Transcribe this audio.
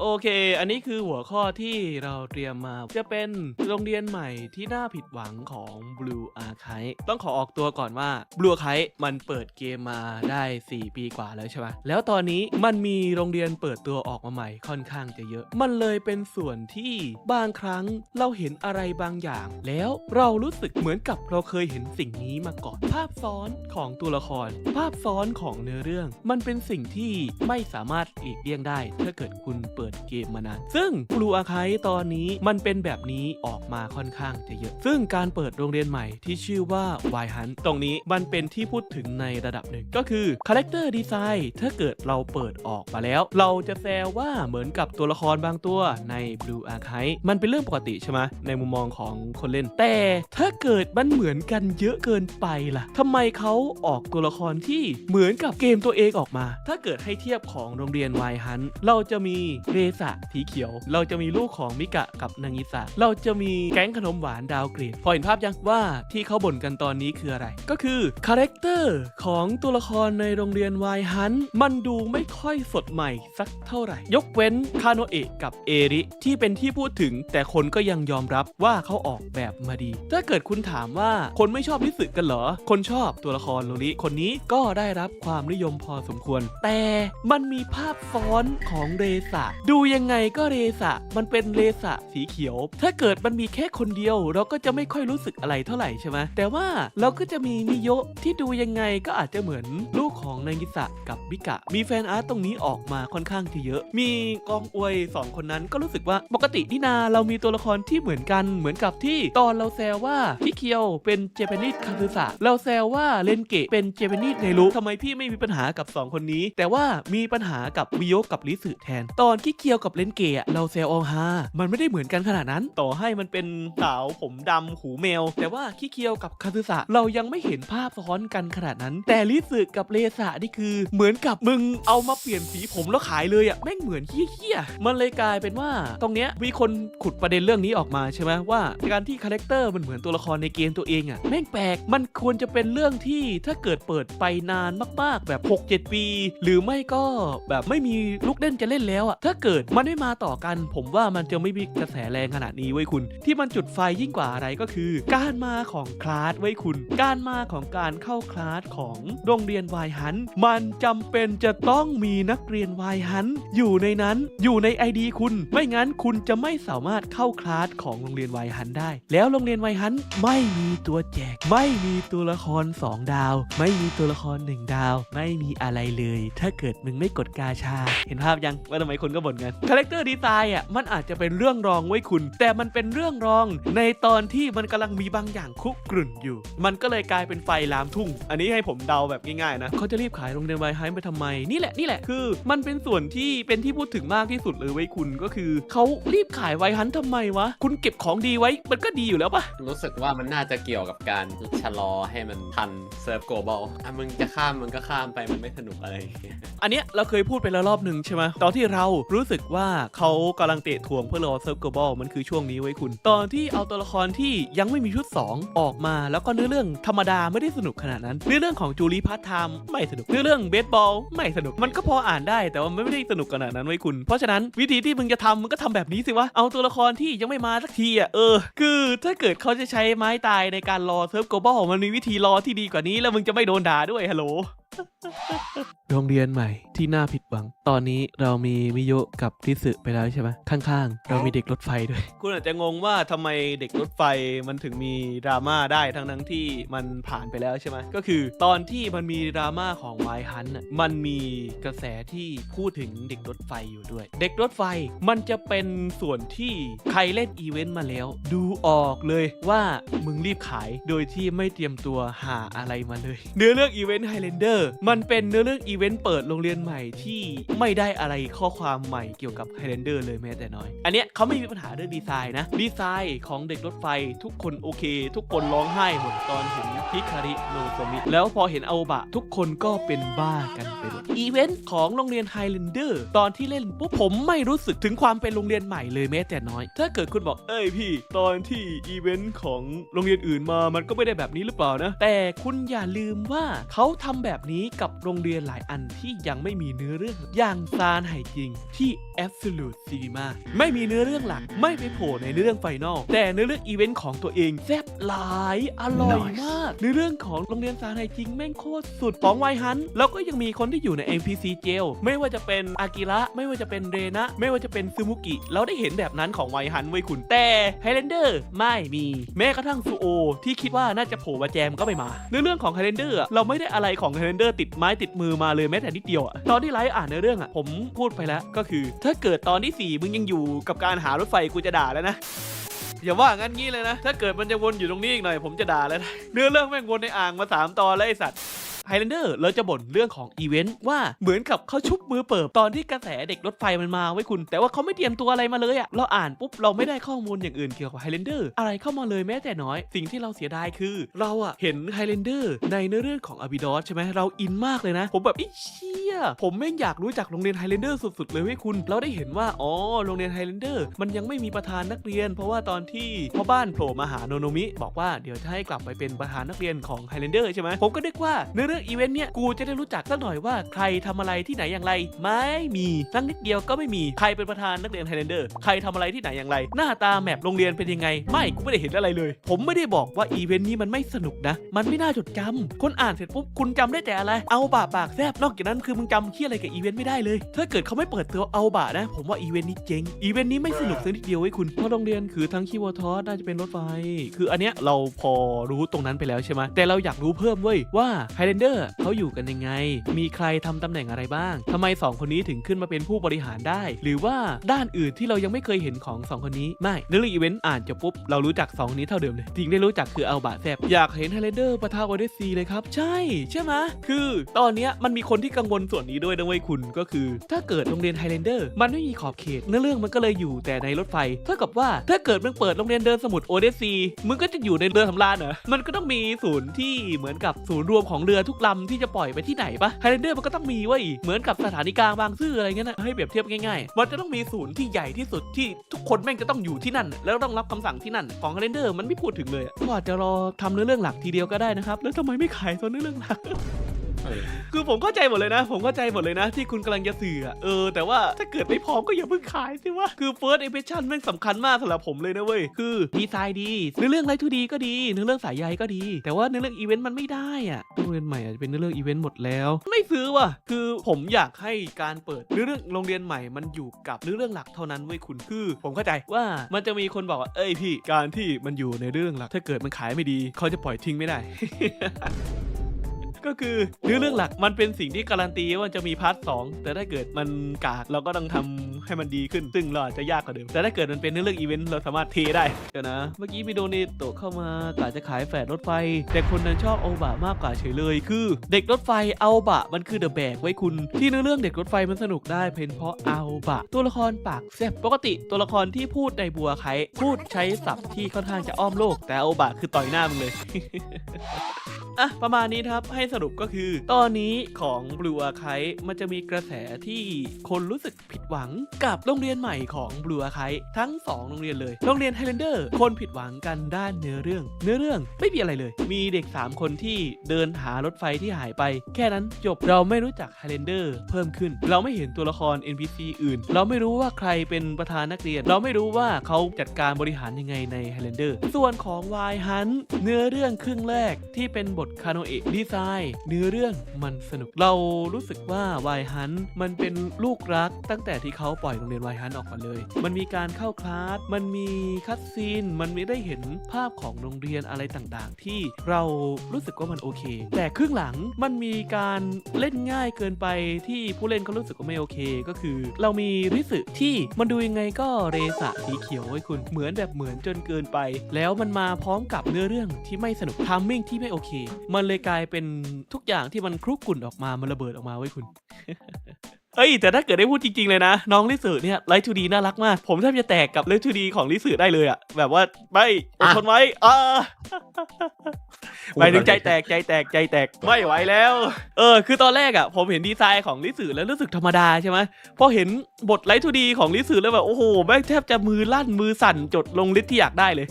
โอเค อันนี้คือหัวข้อที่เราเตรียมมา จะเป็นโรงเรียนใหม่ที่น่าผิดหวังของ Blue Archive ต้องขอออกตัวก่อนว่า Blue Archive มันเปิดเกมมาได้ 4 ปีกว่าแล้วใช่ไหมแล้วตอนนี้มันมีโรงเรียนเปิดตัวออกมาใหม่ค่อนข้างจะเยอะ มันเลยเป็นส่วนที่บางครั้งเราเห็นอะไรบางอย่าง แล้วเรารู้สึกเหมือนกับเราเคยเห็นสิ่งนี้มาก่อน ภาพซ้อนของตัวละคร ภาพซ้อนของเนื้อเรื่อง มันเป็นสิ่งที่ไม่สามารถหลีกเลี่ยงได้ ถ้าเกิดคุณเปิดเกมมานาน ซึ่ง Blue Archive ตอนนี้มันเป็นแบบนี้ออกมาค่อนข้างจะเยอะ ซึ่งการเปิดโรงเรียนใหม่ที่ชื่อว่า Y Hunt ตรงนี้มันเป็นที่พูดถึงในระดับหนึ่งก็คือ Character Design ถ้าเกิดเราเปิดออกมาแล้ว เราจะแซวว่าเหมือนกับตัวละครบางตัวใน Blue Archive มันเป็นเรื่องปกติใช่ไหมในมุมมองของคนเล่น แต่ถ้าเกิดมันเหมือนกันเยอะเกินไปล่ะทำไมเขาออกตัวละครที่เหมือนกับเกมตัวเองออกมา ถ้าเกิดให้เทียบของโรงเรียน Y Hunt เราจะมีเรสะสีเขียว เราจะมีลูกของมิกะกับนางอิสะเราจะมีแก๊งขนมหวานดาวเกรด พอเห็นภาพยังว่าที่เขาบ่นกันตอนนี้คืออะไร ก็คือคาแรคเตอร์ของตัวละครในโรงเรียน Y Hunt มันดูไม่ค่อยสดใหม่สักเท่าไหร่ ยกเว้นคาโนเอะกับเอริ ที่เป็นที่พูดถึง แต่คนก็ยังยอมรับว่าเขาออกแบบมาดี ถ้าเกิดคุณถามว่าคนไม่ชอบนิสึกันเหรอ คนชอบตัวละครโรลิคนนี้ก็ได้รับความนิยมพอสมควร แต่มันมีภาพซ้อนของเรสะดูยังไงก็เรสะ มันเป็นเรสะสีเขียว ถ้าเกิดมันมีแค่คนเดียว เราก็จะไม่ค่อยรู้สึกอะไรเท่าไหร่ใช่ไหมแต่ว่าเราก็จะมีมิโยะที่ดูยังไงก็อาจจะเหมือนลูกของนางิสะกับมิกะ มีแฟนอาร์ตตรงนี้ออกมาค่อนข้างที่เยอะ มีกองอวยสองคนนั้นก็รู้สึกว่าปกตินี่นาเรามีตัวละครที่เหมือนกันเหมือนกับที่ตอนเราแซวว่าพี่เคียวเป็นเจแปนิสคาซึสะเราแซวว่าเลนเกะเป็นเจแปนิสเนรุทำไมพี่ไม่มีปัญหากับสองคนนี้ แต่ว่ามีปัญหากับวิโยะกับลิสึแทน ตอนคิเคียวกับเลนเกะเราแซวเอาฮามันไม่ได้เหมือนกันขนาดนั้น ต่อให้มันเป็นสาวผมดำหูแมว แต่ว่าคิเคียวกับคาซึสะเรายังไม่เห็นภาพซ้อนกันขนาดนั้น แต่ลิสึกับเลสะนี่คือเหมือนกับมึงเอามาเปลี่ยนสีผมแล้วขายเลยอะแม่งเหมือนเฮี้ยๆมันเลยกลายเป็นว่า ตรงเนี้ยมีคนขุดประเด็นเรื่องนี้ออกมาใช่ไหมว่า การที่คาแรคเตอร์มันเหมือนตัวละครในเกมตัวเองอะแม่งแปลกมันควรจะเป็นเรื่องที่ถ้าเกิดเปิดไปนานมาก ๆ แบบ 6-7 ปี หรือไม่ก็แบบไม่มีลูกเล่นจะเล่นแล้วอะถ้าเกิดมันไม่มาต่อกัน ผมว่ามันจะไม่มีกระแสแรงขนาดนี้ไว้คุณ ที่มันจุดไฟยิ่งกว่าอะไรก็คือ การมาของคลาสไว้คุณ การมาของการเข้าคลาสของโรงเรียนวายฮันมันจำเป็นจะต้องมีนักเรียนวายฮันอยู่ในนั้นอยู่ใน ID คุณ ไม่งั้นคุณจะไม่สามารถเข้าคลาสของโรงเรียนวายฮันได้ แล้วโรงเรียนวายฮันไม่มีตัวแจก ไม่มีตัวละคร 2 ดาว ไม่มีตัวละคร 1 ดาว ไม่มีอะไรเลย ถ้าเกิดมึงไม่กดกาชา เห็นภาพยังว่าทำไมคนก็บ่นกันคาแรคเตอร์ดีไซน์อะมันอาจจะเป็นเรื่องรองไว้คุณ แต่มันเป็นเรื่องรองในตอนที่มันกำลังมีบางอย่างคุกกรุ่นอยู่ มันก็เลยกลายเป็นไฟลามทุ่ง อันนี้ให้ผมเดาแบบง่ายๆนะเขาจะรีบขายโรงเรียนไวไฮไปทำไม นี่แหละนี่แหละคือ มันเป็นส่วนที่เป็นที่พูดถึงมากที่สุดเลยไว้ยคุณก็คือเขารีบขายไวฮันทำไมวะ คุณเก็บของดีไว้มันก็ดีอยู่แล้วปะรู้สึกว่ามันน่าจะเกี่ยวกับการชะลอให้มันทันเซิร์ฟโกลบอลอะมึงจะข้ามมึงก็ข้ามไปมันไม่สนุกอะไรอย่างเงี้ยอันเนี้ยเราเคยพูดไปแล้วรอบหนึ่งใช่ไหมตอนที่เรารูู้้สึกว่าเขากำลังเตะถ่วงเพื่อรอเซิร์ฟเกอร์บอลมันคือช่วงนี้ไว้คุณ ตอนที่เอาตัวละครที่ยังไม่มีชุด 2 ออกมา แล้วก็เนื้อเรื่องธรรมดาไม่ได้สนุกขนาดนั้น เนื้อเรื่องของจูรีพาร์ทไทม์ไม่สนุกเนื้อเรื่องเบสบอลไม่สนุกมันก็พออ่านได้แต่ว่าไม่ได้สนุกขนาดนั้นไว้คุณ เพราะฉะนั้นวิธีที่มึงจะทำมึงก็ทำแบบนี้สิวะเอาตัวละครที่ยังไม่มาสักทีอะเออ คือถ้าเกิดเขาจะใช้ไม้ตายในการรอเซิร์ฟเกอร์บอลมันมีวิธีรอที่ดีกว่านี้แล้วมึงจะไม่โดนด่าด้วยฮัลโหล โรงเรียนใหม่ที่น่าผิดหวัง ตอนนี้เรามีมิโยะกับทิสึไปแล้วใช่ไหมข้างๆ เรามีเด็กรถไฟด้วย คุณอาจจะงงว่าทำไมเด็กรถไฟมันถึงมีดราม่าได้ทั้งทั้งๆที่มันผ่านไปแล้วใช่ไหมก็คือตอนที่มันมีดราม่าของวายฮันน่ะมันมีกระแสที่พูดถึงเด็กรถไฟอยู่ด้วย เด็กรถไฟมันจะเป็นส่วนที่ใครเล่นอีเวนต์มาแล้ว ดูออกเลยว่ามึงรีบขายโดยที่ไม่เตรียมตัวหาอะไรมาเลย เนื้อเรื่องอีเวนต์ไฮเลนเดอร์มันเป็นเนื้อเรื่องอีเวนต์เปิดโรงเรียนใหม่ที่ไม่ได้อะไรข้อความใหม่เกี่ยวกับไฮเลนเดอร์เลยแม้แต่น้อย อันเนี้ยเขาไม่มีปัญหาเรื่องดีไซน์นะ ดีไซน์ของเด็กรถไฟทุกคนโอเค ทุกคนร้องไห้หมดตอนเห็นฮิคาริโนโซมิ แล้วพอเห็นอาบะ ทุกคนก็เป็นบ้ากันไปหมดอีเวนต์ของโรงเรียนไฮเลนเดอร์ตอนที่เล่นปุ๊บผมไม่รู้สึกถึงความเป็นโรงเรียนใหม่เลยแม้แต่น้อย ถ้าเกิดคุณบอกเอ้ยพี่ ตอนที่อีเวนต์ของโรงเรียนอื่นมามันก็ไม่ได้แบบนี้หรือเปล่านะแต่คุณอย่าลืมว่าเขาทำแบบนี้นี้กับโรงเรียนหลายอันที่ยังไม่มีเนื้อเรื่องอย่างซานไห่จริงที่ Absolute Cinema ไม่มีเนื้อเรื่องหลักไม่ไปโผล่ในเรื่องไฟนอลแต่เนื้อเรื่องอีเวนต์ของตัวเองแซ่บหลายอร่อย Nice มากในเรื่องของโรงเรียนซานไห่จริงแม่งโคตรสุดของไวฮันแล้วก็ยังมีคนที่อยู่ใน NPC เจลไม่ว่าจะเป็นอากิระไม่ว่าจะเป็นเรนะ ไม่ว่าจะเป็นซูมุกิเราได้เห็นแบบนั้นของไวฮันไว้ยคุณแต่ไฮเลนเดอร์ไม่มี แม้กระทั่งซูโอที่คิดว่าน่าจะโผล่มาแจมก็ไม่มาในเรื่องของไฮเลนเดอร์เราไม่ได้อะไรของไฮเลนเดอร์ติดไม้ติดมือมาเลยแม้แต่นิดเดียวอะตอนที่ไลฟ์อ่านในเรื่องอะผมพูดไปแล้วก็คือ ถ้าเกิดตอนที่สี่มึงยังอยู่กับการหารถไฟกูจะด่าแล้วนะอย่าว่างั้นงี้เลยนะ ถ้าเกิดมันจะวนอยู่ตรงนี้อีกหน่อยผมจะด่าแล้วนะเนื้อเรื่องแม่งวนในอ่างมาสามตอนแล้วไอสัตว์ ไฮแลนเดอร์เราจะบ่นเรื่องของอีเวนต์ว่าเหมือนกับเขาชุบมือเปิบตอนที่กระแสเด็กรถไฟมันมาไว้คุณ แต่ว่าเขาไม่เตรียมตัวอะไรมาเลยอะเราอ่านปุ๊บเราไม่ได้ข้อมูลอย่างอื่นเกี่ยวกับไฮแลนเดอร์อะไรเข้ามาเลยแม้แต่น้อย สิ่งที่เราเสียดายคือ เราอะเห็นไฮแลนเดอร์ในเนื้อเรื่องของอบิดอสใช่ไหมเราอินมากเลยนะ ผมแบบอ้เชี่ยผมแม่อยากรู้จักโรงเรียนไฮแลนเดอร์สุดๆเลยเว้ยคุณเราได้เห็นว่าอ๋อโรงเรียนไฮแลนเดอร์มันยังไม่มีประธานนักเรียน เพราะว่าตอนที่พ่อบ้านโผล่มาหาโนโนมิ บอกว่าเดี๋ยวจะให้กลับไปเป็นประธานนักเรียนของไฮแลนเดอร์ใช่ไหมผมก็นึกว่าในเรื่องอีเวนต์เนี้ยกูจะได้รู้จักสักหน่อยว่าใครทำอะไรที่ไหนอย่างไร ไม่มีสักนิดเดียวก็ไม่มีใครเป็นประธานนักเรียนไฮแลนเดอร์ใครทำอะไรที่ไหนอย่างไร หน้าตาแมปโรงเรียนเป็นยังไง ไม่กูไม่ได้เห็นอะไรเลย ผมไม่ได้บอกว่าอีเวนต์นี้มันไม่สนุกนะ มันไม่น่าจดจำคนอ่านเสร็จปุ๊บคุณจำได้แต่อะไร เอาบาปากแซบนอกจากนั้นคือมึงจำเที่ยอะไรกับอีเวนต์ไม่ได้เลย ถ้าเกิดเขาไม่เปิดตัวเอาบานะ ผมว่าอีเวนต์นี้เจ๊งอีเวนต์นี้ไม่สนุกสักนิดเดียวไว้ยคุณเพราะโรงเรียนคือทั้งคีวอทอสน่าจะเป็นรถไฟ คืออันเนี้ยเราพอรู้ตรงนั้นไปแล้วใช่ไหมแต่เราอยากรู้เพิ่มเว้ยว่าไฮแลนเดอร์เขาอยู่กันยังไง มีใครทำตำแหน่งอะไรบ้างทำไมสองคนนี้ถึงขึ้นมาเป็นผู้บริหารได้ หรือว่าด้านอื่นที่เรายังไม่เคยเห็นของสองคนนี้ ไม่เรื่องอีเวนต์อ่านจบปุ๊บ เรารู้จักสองคนนี้เท่าเดิมเลยสิ่งที่รู้จักคือเอาบาแซบอยากเห็นไฮแลนเดอร์ปะทะโอเดซีเลยครับ ใช่ ใช่ไหมคือตอนเนี้ยมันมีคนที่กังวลส่วนนี้ด้วยนะเว้ยคุณก็คือ ถ้าเกิดโรงเรียนไฮแลนเดอร์มันไม่มีขอบเขตเนื้อเรื่องมันก็เลยอยู่แต่ในรถไฟเท่ากับว่าถ้าเกิดมึงเปิดโรงเรียนเดินสมุทรโอเดซีมึงก็จะอยู่ในเรือสำราญเหรอมันก็ต้องมีศูนย์ที่เหมือนกับศูนย์รวมของเรือทุกลำที่จะปล่อยไปที่ไหนปะไฮแลนเดอร์มันก็ต้องมีเว้ยเหมือนกับสถานีกลางบางซื่ออะไรเงี้ยนะให้เปรียบเทียบง่ายๆมันจะต้องมีศูนย์ที่ใหญ่ที่สุดที่ทุกคนแม่งจะต้องอยู่ที่นั่น แล้วต้องรับคำสั่งที่นั่นของไฮแลนเดอร์มันไม่พูดถึงเลยก็อาจจะรอทำเนื้อเรื่องหลักทีเดียวก็ได้นะครับแล้วทำไมไม่ขายตอนเนื้อเรื่องหลัก คือผมเข้าใจหมดเลยนะ ผมเข้าใจหมดเลยนะ ที่คุณกำลังจะสื่ออะเออ แต่ว่าถ้าเกิดไม่พร้อมก็อย่าเพิ่งขายสิวะคือ first impression แม่งสำคัญมากสำหรับผมเลยนะเว้ย คือดีไซน์ดีเนื้อเรื่องไรทูดีก็ดีเนื้อเรื่องสายใยก็ดี แต่ว่าเนื้อเรื่องอีเวนต์มันไม่ได้อะโรงเรียนใหม่อาจจะเป็นเนื้อเรื่องอีเวนต์หมดแล้ว ไม่ซื้อว่ะ คือผมอยากให้การเปิดเนื้อเรื่องโรงเรียนใหม่มันอยู่กับเนื้อเรื่องหลักเท่านั้นเว้ยคุณคือ ผมเข้าใจว่ามันจะมีคนบอกว่าเอ้ยพี่การที่มันอยู่ในเรื่องหลักถ้าเกิดมันขายไม่ดี เขาจะปล่อยทิ้งไม่ได้ ก็คือเนื้อเรื่องหลักมันเป็นสิ่งที่การันตีว่าจะมีพาร์ทสองแต่ถ้าเกิดมันกากเราก็ต้องทำให้มันดีขึ้น ซึ่งเราอาจจะยากกว่าเดิม แต่ถ้าเกิดมันเป็นเนื้อเรื่องอีเวนต์เราสามารถเทได้เดี๋ยวนะ เมื่อกี้มีโดเนโตเข้ามากะจะขายแฝดรถไฟ แต่คนนั้นชอบเอาบะมากกว่าเฉยเลย คือ เด็กรถไฟเอาบะมันคือเดอะแบกไว้คุณ ที่เนื้อเรื่องเด็กรถไฟมันสนุกได้เป็นเพราะเอาบะตัวละครปากแซ่บปกติตัวละครที่พูดในบัวไคพูดใช้ศัพท์ที่ค่อนข้างจะอ้อมโลก แต่เอาบะคือต่อยหน้ามึงเลย อะประมาณนี้ครับให้สรุปก็คือ ตอนนี้ของ Blue Archive มันจะมีกระแสที่คนรู้สึกผิดหวังกับโรงเรียนใหม่ของ Blue Archive ทั้ง 2 โรงเรียนเลย โรงเรียน Highlander คนผิดหวังกันด้านเนื้อเรื่อง เนื้อเรื่องไม่มีอะไรเลย มีเด็ก 3 คนที่เดินหารถไฟที่หายไป แค่นั้นจบเราไม่รู้จัก Highlander เพิ่มขึ้น เราไม่เห็นตัวละคร NPC อื่น เราไม่รู้ว่าใครเป็นประธานนักเรียน เราไม่รู้ว่าเขาจัดการบริหารยังไงใน Highlander ส่วนของ Y Hunt เนื้อเรื่องครึ่งแรกที่เป็นบทคาโนเอะดีไซน์เนื้อเรื่องมันสนุกเรารู้สึกว่า Y Hunt มันเป็นลูกรักตั้งแต่ที่เขาปล่อยโรงเรียน Y Hunt ออกมาเลย มันมีการเข้าคลาสมันมีคัดซีนมันไมีได้เห็นภาพของโรงเรียนอะไรต่างๆ ที่เรารู้สึกว่ามันโอเค แต่ครึ่งหลังมันมีการเล่นง่ายเกินไปที่ผู้เล่นเขารู้สึกว่าไม่โอเค ก็คือ เรามีริสึที่มันดูยังไงก็เรสะสีเขียวไว้คุณเหมือนแบบเหมือนจนเกินไป แล้วมันมาพร้อมกับเนื้อเรื่องที่ไม่สนุกทามมิ่งที่ไม่โอเคมันเลยกลายเป็นทุกอย่างที่มันคลุกกลุ่นออกมามันระเบิดออกมาไว้ยคุณ เอ้ยแต่ถ้าเกิดได้พูดจริงๆเลยนะ น้องลิสือเนี่ยไลท์ทูดีน่ารักมาก ผมแทบจะแตกกับไลท์ทูดีของลิสือได้เลยอะแบบว่าไม่อดทนไว้อ่าหมายถึงใจแตกใจแตกใจแตกไม่ไหวแล้ว เออ คือตอนแรกอะผมเห็นดีไซน์ของลิสือแล้วรู้สึกธรรมดาใช่ไหมพอเห็นบทไลท์ทูดีของลิสือแล้วแบบโอ้โหแม่งแทบจะมือลั่นมือสั่นจดลงลิสต์ที่อยากได้เลย